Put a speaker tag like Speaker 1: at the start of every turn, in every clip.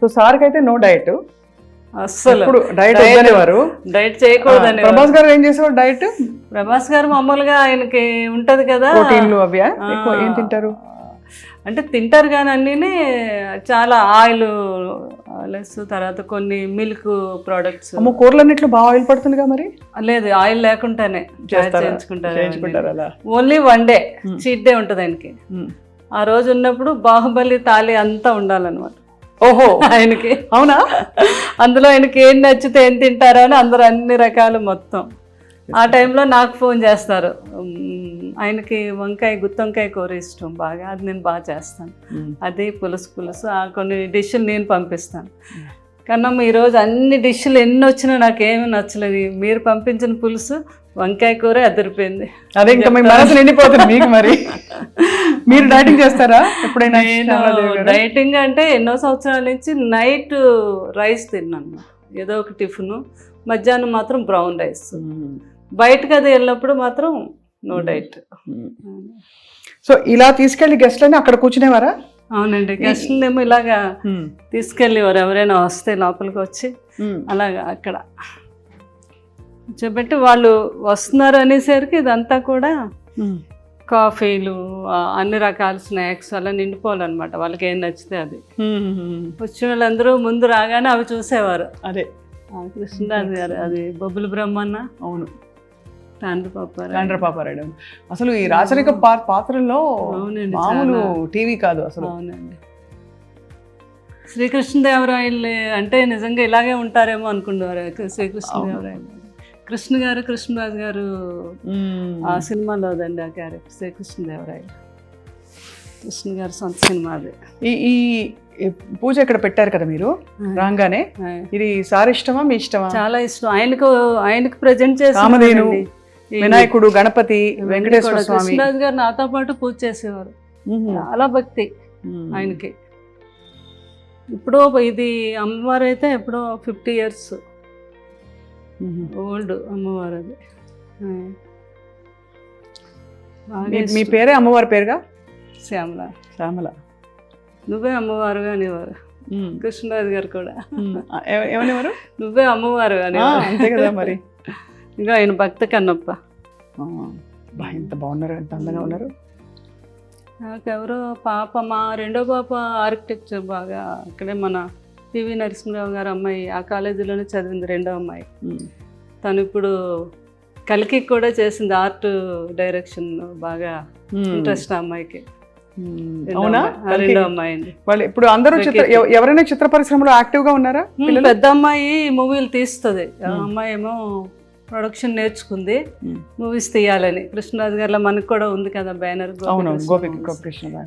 Speaker 1: So సార్కి అయితే no diet.
Speaker 2: అస్సలు.
Speaker 1: ఇప్పుడు డైట్ వద్దనేవారు.
Speaker 2: డైట్ చేయకూడదని
Speaker 1: ప్రభాస్ గారు ఏం చేసేవారు డైట్?
Speaker 2: ప్రభాస్ గారు మామూలుగా ఆయనకి ఉంటది కదా.
Speaker 1: ప్రోటీన్లు అవి ఏం తింటారు?
Speaker 2: అంటే తింటారు కానీ అన్నీ చాలా ఆయిల్ లెస్ తర్వాత కొన్ని మిల్క్ ప్రోడక్ట్స్.
Speaker 1: అమ్మో కూరలన్నిట్లో బాగా ఆయిల్ పడుతుందిగా మరి?
Speaker 2: లేదు ఆయిల్ లేకుండానే? చేయించుకుంటారు only one day cheat day ఉంటుంది ఆయనకి. ఆ రోజు ఉన్నప్పుడు బాహుబలి తాలి అంతా ఉండాలన్నమాట.
Speaker 1: ఓహో.
Speaker 2: ఆయనకి.
Speaker 1: అవునా?
Speaker 2: అందులో ఆయనకి ఏం నచ్చితే ఏం తింటారో అని అందరూ అన్ని రకాలు మొత్తం. ఆ టైంలో నాకు ఫోన్ చేస్తారు. ఆయనకి వంకాయ గుత్తొంకాయ కూర ఇష్టం బాగా. అది నేను బాగా చేస్తాను. అది పులుసు పులుసు. ఆ కొన్ని డిష్లు నేను పంపిస్తాను. కన్నమ్మ ఈరోజు అన్ని డిష్లు ఎన్ని వచ్చినా నాకేమీ నచ్చలేదు. మీరు పంపించిన పులుసు వంకాయ కూర అదిరిపోయింది.
Speaker 1: అదే ఇంకా మీ మనసు నిండిపోతుంది మీకు మరి. మీరు డైటింగ్ చేస్తారా? ఎప్పుడైనా?
Speaker 2: డైటింగ్ అంటే ఎన్నో సంవత్సరాల నుంచి నైట్ రైస్ తిన్నాను. ఏదో ఒక టిఫిన్. మధ్యాహ్నం మాత్రం బ్రౌన్ రైస్. బయటకు అది వెళ్ళినప్పుడు మాత్రం నో డైట్.
Speaker 1: సో ఇలా తీసుకెళ్ళి గెస్ట్లని అక్కడ కూర్చునేవారా?
Speaker 2: అవునండి. గెస్ట్లేమో ఇలాగా తీసుకెళ్ళేవారు. ఎవరైనా వస్తే లోపలికి వచ్చి. అలాగా అక్కడ. కూర్చోబెట్టి వాళ్ళు వస్తున్నారు అనేసరికి ఇదంతా కూడా. కాఫీలు అన్ని రకాల స్నాక్స్ అలా నిండిపోవాలన్నమాట. వాళ్ళకి ఏం నచ్చితే అది. వచ్చిన వాళ్ళందరూ ముందు రాగానే అవి చూసేవారు.
Speaker 1: అదే.
Speaker 2: కృష్ణరాజు గారు అది బొబ్బుల బ్రహ్మన్న
Speaker 1: అవును.
Speaker 2: తాండ్రి పాపారావు.
Speaker 1: కాండ్ర పాపారాయుడు. అసలు ఈ రాచరిక పా- పాత్రల్లో
Speaker 2: అవునండి,
Speaker 1: మామూలు. టీవీ కాదు అసలు.
Speaker 2: అవునండి. శ్రీకృష్ణదేవరాయలు అంటే నిజంగా ఇలాగే ఉంటారేమో అనుకునేవారు. శ్రీకృష్ణదేవరాయలు. కృష్ణ గారు కృష్ణరాజు గారు. ఆ సినిమాలోదండి ఆ క్యారెక్టర్ శ్రీకృష్ణదేవరాయలు కృష్ణ గారు సొంత సినిమా అది.
Speaker 1: ఈ పూజ ఇక్కడ పెట్టారు కదా మీరు? రాగానే? ఇది సార్ ఇష్టమా మీ ఇష్టమా?
Speaker 2: చాలా ఇష్టం. ఆయనకు ఆయనకు ప్రజెంట్ చేసి
Speaker 1: వినాయకుడు గణపతి వెంకటేశ్వర స్వామి.
Speaker 2: కృష్ణరాజు గారు నాతో పాటు పూజ చేసేవారు. చాలా భక్తి. ఆయనకి. ఇప్పుడు ఇది అమ్మవారు అయితే ఎప్పుడో ఫిఫ్టీ ఇయర్స్. ఓల్డ్ అమ్మవారు అది.
Speaker 1: మీ-. పేరే అమ్మవారి పేరుగా?
Speaker 2: శ్యామల.
Speaker 1: శ్యామల.
Speaker 2: నువ్వే అమ్మవారు అనేవారు. కృష్ణరాజు గారు కూడా.
Speaker 1: ఎవరెవరు
Speaker 2: నువ్వే అమ్మవారు అనేవారు.
Speaker 1: అంతే కదా మరి.
Speaker 2: ఇంకా ఆయన భక్త కన్నప్ప.
Speaker 1: ఎంత బాగున్నారు ఎంత అందంగా ఉన్నారు.
Speaker 2: నాకెవరో పాప మా రెండో పాప ఆర్కిటెక్చర్ బాగా అక్కడే మన పివి నరసింహరావు గారు అమ్మాయి ఆ కాలేజీలోనే చదివింది రెండో అమ్మాయి. తను ఇప్పుడు కలికి కూడా చేసింది ఆర్ట్ డైరెక్షన్ బాగా. ఇంట్రెస్ట్ ఆ అమ్మాయికి. రెండో
Speaker 1: అవునా
Speaker 2: అమ్మాయి. ఆ, రెండో అమ్మాయి అండి
Speaker 1: వాళ్ళు ఇప్పుడు అందరూ చిత్ర ఎవరైనా చిత్ర పరిశ్రమలో యాక్టివ్గా ఉన్నారా?
Speaker 2: పెద్ద అమ్మాయి మూవీలు తీస్తుంది ఆ. అమ్మాయి ఏమో ప్రొడక్షన్ నేర్చుకుంది. మూవీస్ తీయాలని కృష్ణరాజు గారిలో మనకు కూడా ఉంది కదా బ్యానర్.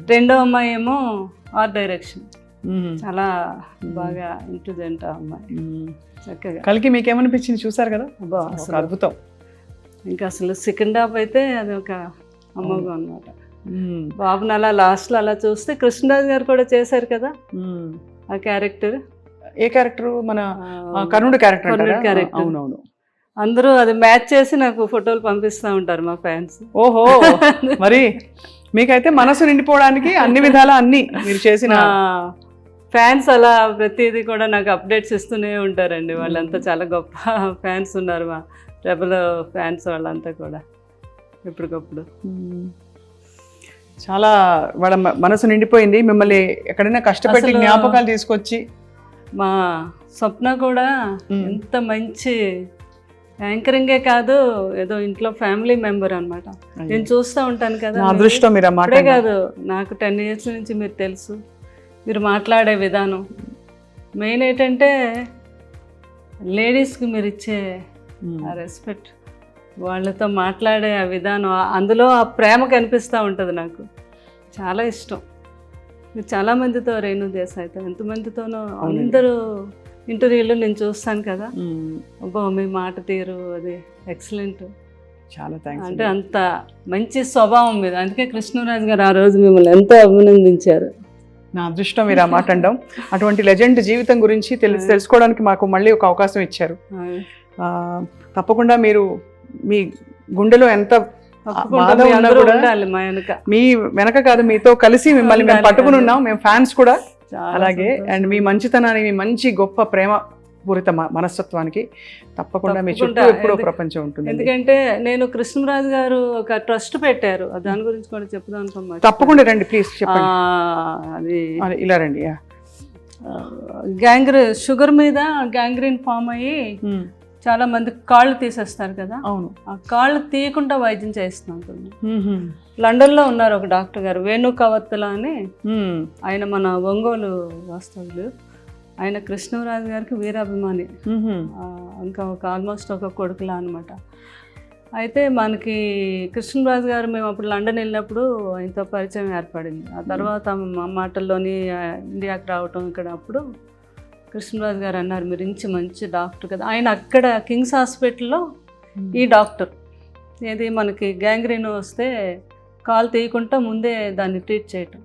Speaker 2: రెండో అమ్మాయి ఏమో ఆర్ట్ డైరెక్షన్. చాలా బాగా ఇంటెలిజెంట్ ఆ అమ్మాయి. చక్కగా.
Speaker 1: కలికి మీకు ఏమనిపించింది చూసారు కదా?
Speaker 2: అసలు
Speaker 1: అద్భుతం.
Speaker 2: ఇంకా అసలు సెకండ్ హాఫ్ అయితే అది ఒక అమ్మగా అనమాట. బాబుని అలా లాస్ట్లో అలా చూస్తే కృష్ణరాజు గారు కూడా చేశారు కదా. ఆ క్యారెక్టర్
Speaker 1: ఏ క్యారెక్టర్ మన కర్ణుడు క్యారెక్టర్
Speaker 2: కర్ణుడి character.
Speaker 1: అవునవును.
Speaker 2: అందరూ అది మ్యాచ్ చేసి నాకు ఫోటోలు పంపిస్తూ ఉంటారు మా ఫ్యాన్స్
Speaker 1: ఓహో! మరి మీకైతే మనసు నిండిపోవడానికి అన్ని విధాలా అన్ని మీరు చేసిన
Speaker 2: ఫ్యాన్స్ అలా ప్రతిదీ కూడా నాకు అప్డేట్స్ ఇస్తూనే ఉంటారండి. వాళ్ళంతా చాలా గొప్ప ఫ్యాన్స్ ఉన్నారు మా రెబల్ ఫ్యాన్స్ వాళ్ళంతా కూడా ఎప్పటికప్పుడు.
Speaker 1: చాలా వాళ్ళ మనసు నిండిపోయింది. మిమ్మల్ని ఎక్కడైనా కష్టపెట్టి జ్ఞాపకాలు తీసుకొచ్చి.
Speaker 2: మా స్వప్న కూడా. ఎంత మంచి యాంకరింగే కాదు ఏదో ఇంట్లో ఫ్యామిలీ మెంబర్ అన్నమాట. నేను చూస్తూ ఉంటాను కదా.
Speaker 1: అదృష్టం మీరు
Speaker 2: కాదు నాకు టెన్ ఇయర్స్ నుంచి మీరు తెలుసు. మీరు మాట్లాడే విధానం. మెయిన్ ఏంటంటే లేడీస్కి మీరు ఇచ్చే. ఆ రెస్పెక్ట్. వాళ్ళతో మాట్లాడే ఆ విధానం అందులో ఆ ప్రేమ కనిపిస్తూ ఉంటుంది నాకు. చాలా ఇష్టం. మీరు చాలా మందితో రేణు దేశాయితో ఎంతమందితోనో. అందరూ ఇంటర్వ్యూలో నేను చూస్తాను కదా. అబ్బో మీ మాట తీరు అది ఎక్సలెంట్.
Speaker 1: చాలా థ్యాంక్స్
Speaker 2: అంటే అంత మంచి స్వభావం మీద అందుకే కృష్ణరాజు గారు ఆ రోజు మిమ్మల్ని ఎంతో అభినందించారు.
Speaker 1: నా అదృష్టం మీరు ఆ మాట అనడం అటువంటి లెజెండ్ జీవితం గురించి తెలుసు తెలుసుకోవడానికి మాకు మళ్ళీ ఒక అవకాశం ఇచ్చారు. ఆ, తప్పకుండా మీరు మీ గుండెలో ఎంత బాధ
Speaker 2: మీ
Speaker 1: ఉన్నా
Speaker 2: అందరూ
Speaker 1: కూడా
Speaker 2: ఉండాలి మా వెనక.
Speaker 1: కాదు మీతో కలిసి మిమ్మల్ని మేము పట్టుకుని. ఉన్నాం. మేము ఫ్యాన్స్ కూడా. అలాగే. అండ్ మీ మంచితనానికి మీ మంచి గొప్ప ప్రేమ పూరిత మనస్తత్వానికి తప్పకుండా మీ చుట్టూ. ఎప్పుడో ప్రపంచం ఉంటుంది.
Speaker 2: ఎందుకంటే నేను కృష్ణరాజు గారు ఒక ట్రస్ట్ పెట్టారు. దాని గురించి కూడా చెప్దాం
Speaker 1: తప్పకుండా రండి ప్లీజ్ చెప్పండి. ఇలా రండి యా.
Speaker 2: గ్యాంగ్రీ షుగర్ మీద గ్యాంగ్రీన్ ఫామ్ అయ్యి చాలా మంది కాళ్ళు తీసేస్తారు కదా?
Speaker 1: అవును.
Speaker 2: ఆ కాళ్ళు తీయకుండా వైద్యం చేస్తున్నాం
Speaker 1: ఉహుం.
Speaker 2: లండన్లో ఉన్నారు ఒక డాక్టర్ గారు వేణు కవత్తుల అని ఆయన మన ఒంగోలు వాస్తవులు ఆయన కృష్ణరాజు గారికి వీరాభిమాని. ఇంకా ఒక ఆల్మోస్ట్ ఒక కొడుకులా అనమాట అయితే మనకి కృష్ణరాజు గారు మేము అప్పుడు లండన్ వెళ్ళినప్పుడు ఆయనతో పరిచయం ఏర్పడింది. ఆ తర్వాత మా మాటల్లోని ఇండియాకి రావటం ఇక్కడ అప్పుడు కృష్ణరాజు గారు అన్నారు మీరు ఇంచి మంచి డాక్టర్ కదా. ఆయన అక్కడ కింగ్స్ హాస్పిటల్లో ఈ డాక్టర్. ఏది మనకి గ్యాంగ్రీన్ వస్తే కాలు తీయకుండా ముందే దాన్ని ట్రీట్ చేయటం.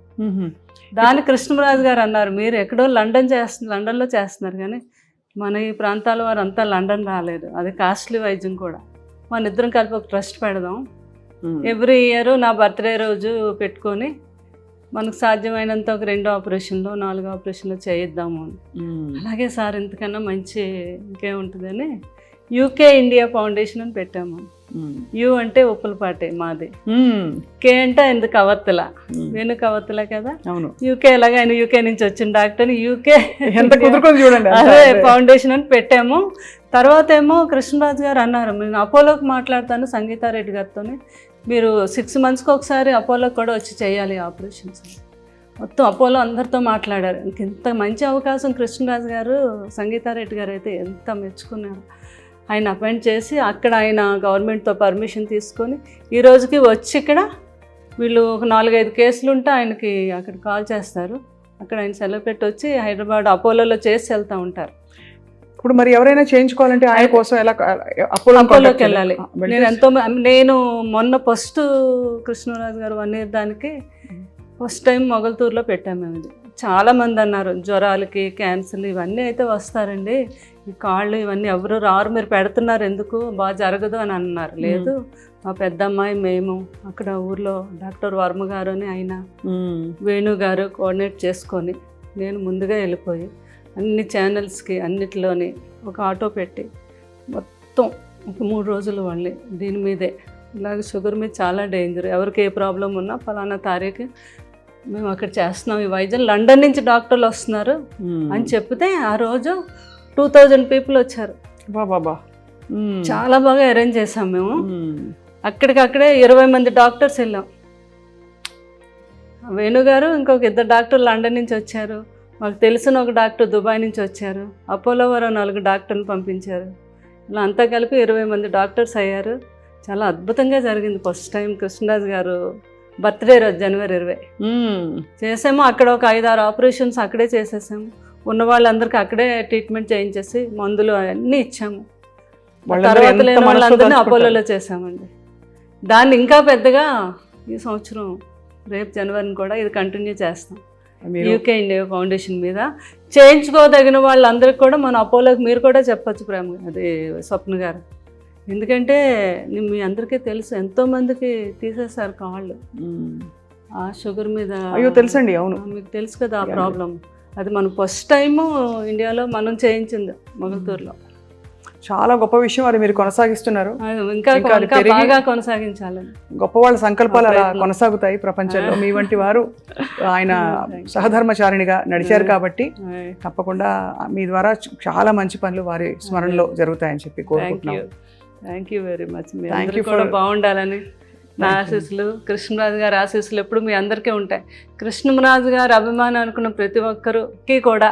Speaker 2: దాని కృష్ణరాజు గారు అన్నారు మీరు ఎక్కడో లండన్ చేస్తున్నారు లండన్లో చేస్తున్నారు కానీ మన ఈ ప్రాంతాల వారు అంతా లండన్ రాలేదు అది కాస్ట్లీ వైద్యం కూడా మన ఇద్దరం కలిపి ఒక ట్రస్ట్ పెడదాం. ఎవ్రీ ఇయర్ నా బర్త్డే రోజు పెట్టుకొని మనకు సాధ్యమైనంత ఒక రెండు ఆపరేషన్లు నాలుగు ఆపరేషన్లు చేయిద్దాము అని. అలాగే సార్ ఇంతకన్నా మంచి ఇంకేముంటుందని యూకే ఇండియా ఫౌండేషన్ అని పెట్టాము. యూ అంటే ఉప్పులపాటి మాది. కే అంటే ఎందుకు కవత్తల.
Speaker 1: ఉమ్.
Speaker 2: నేను కవత్తల కదా?
Speaker 1: అవును.
Speaker 2: యూకే ఎలాగ ఆయన యూకే నుంచి వచ్చిన డాక్టర్ యూకే
Speaker 1: ఎంత కుదురుకొని చూడండి.
Speaker 2: అదే ఫౌండేషన్ అని పెట్టాము. తర్వాత ఏమో కృష్ణరాజు గారు అన్నారు నేను అపోలోకి మాట్లాడతాను సంగీతారెడ్డి గారితో మీరు సిక్స్ మంత్స్కి ఒకసారి అపోలోకి కూడా వచ్చి చేయాలి ఆపరేషన్స్. మొత్తం అపోలో అందరితో మాట్లాడారు. ఇంత మంచి అవకాశం కృష్ణరాజు గారు సంగీతారెడ్డి గారు అయితే ఎంత మెచ్చుకున్నారు. ఆయన అపాయింట్ చేసి అక్కడ ఆయన గవర్నమెంట్తో పర్మిషన్ తీసుకొని ఈ రోజుకి వచ్చి ఇక్కడ వీళ్ళు ఒక నాలుగైదు కేసులు ఉంటే ఆయనకి అక్కడ కాల్ చేస్తారు. అక్కడ ఆయన సెలవు పెట్టి వచ్చి హైదరాబాద్ అపోలోలో చేసి వెళ్తూ ఉంటారు.
Speaker 1: ఇప్పుడు మరి ఎవరైనా చేయించుకోవాలంటే ఆయన కోసం ఎలా అపోలో
Speaker 2: అపోలోకి వెళ్ళాలి. నేను ఎంతో నేను మొన్న first Krishnaraju garu one year దానికి ఫస్ట్ టైం మొగల్తూరులో పెట్టాము మేము ఇది. చాలా మంది అన్నారు జ్వరాలకి క్యాన్సర్లు ఇవన్నీ అయితే వస్తారండి. ఈ కాళ్ళు ఇవన్నీ ఎవరు రారు మీరు పెడుతున్నారు ఎందుకు? బాగా జరగదు అని అన్నారు. లేదు మా పెద్దమ్మాయి మేము అక్కడ ఊర్లో డాక్టర్ వర్మ గారు అని ఆయన వేణు గారు కోఆర్డినేట్ చేసుకొని నేను ముందుగా వెళ్ళిపోయి అన్ని ఛానల్స్కి అన్నిటిలోని ఒక ఆటో పెట్టి మొత్తం ఒక మూడు రోజులు వాళ్ళని దీని మీదే. ఇలాగ షుగర్ మీద చాలా డేంజర్. ఎవరికి ఏ ప్రాబ్లం ఉన్నా ఫలానా తారీఖు మేము అక్కడ చేస్తున్నాం. ఈ వైద్యం లండన్ నుంచి డాక్టర్లు వస్తున్నారు అని చెప్తే ఆ రోజు టూ థౌజండ్ పీపుల్ వచ్చారు.
Speaker 1: బాబా
Speaker 2: చాలా బాగా అరేంజ్ చేసాం మేము. అక్కడికక్కడే ఇరవై మంది డాక్టర్స్ వెళ్ళాం. వేణు గారు ఇంకొక ఇద్దరు డాక్టర్ లండన్ నుంచి వచ్చారు. మాకు తెలిసిన ఒక డాక్టర్ దుబాయ్ నుంచి వచ్చారు. అపోలో వారు నాలుగు డాక్టర్ని పంపించారు. ఇలా అంతా కలిపి ఇరవై మంది డాక్టర్స్ అయ్యారు. చాలా అద్భుతంగా జరిగింది. ఫస్ట్ టైం కృష్ణరాజు గారు బర్త్డే రోజు జనవరి ఇరవై. చేసాము. అక్కడ ఒక ఐదు ఆరు ఆపరేషన్స్ అక్కడే చేసేసాము. ఉన్న వాళ్ళందరికీ అక్కడే ట్రీట్మెంట్ చేయించేసి మందులు అన్నీ ఇచ్చాము. తర్వాత లేని వాళ్ళందరినీ. అపోలోలో చేసామండి దాన్ని ఇంకా పెద్దగా ఈ సంవత్సరం రేపు జనవరిని కూడా ఇది కంటిన్యూ చేస్తాం. యూకే ఇండియా ఫౌండేషన్ మీద. చేయించుకోదగిన వాళ్ళందరికీ కూడా మన అపోలోకి మీరు కూడా చెప్పొచ్చు ప్రేమ అది స్వప్న గారు. ఎందుకంటే మీ అందరికీ తెలుసు ఎంతో మందికి తీసేశారు కాళ్ళు. ఆ షుగర్ మీద
Speaker 1: అయ్యో తెలుసండి అవును.
Speaker 2: మీకు తెలుసు కదా ఆ ప్రాబ్లం అది మనం ఫస్ట్ టైము ఇండియాలో మనం చేయించింది మొగల్తూరులో
Speaker 1: చాలా గొప్ప విషయం అది మీరు కొనసాగిస్తున్నారు.
Speaker 2: ఇంకా బాగా కొనసాగించాలని.
Speaker 1: గొప్ప వాళ్ళ సంకల్పాలు అలా. కొనసాగుతాయి ప్రపంచంలో. మీ వంటి వారు ఆయన. సహధర్మచారిణిగా నడిచారు కాబట్టి. తప్పకుండా మీ ద్వారా చాలా మంచి పనులు వారి స్మరణలో జరుగుతాయని చెప్పి
Speaker 2: థ్యాంక్
Speaker 1: కోరుకుంటున్నాం
Speaker 2: you thank you very much కూడా
Speaker 1: for-
Speaker 2: బాగుండాలని నా ఆశీస్సులు కృష్ణరాజు గారి ఆశీస్సులు ఎప్పుడు మీ అందరికీ ఉంటాయి. కృష్ణరాజు గారి అభిమానం అనుకున్న ప్రతి ఒక్కరికి కూడా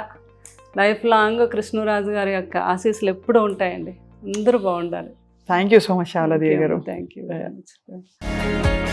Speaker 2: లైఫ్ లాంగ్ కృష్ణరాజు గారి యొక్క ఆశీస్సులు ఎప్పుడూ ఉంటాయండి. అందరూ బాగుండాలి.
Speaker 1: Thank you so much Sharadadevi గారు.
Speaker 2: Thank you very much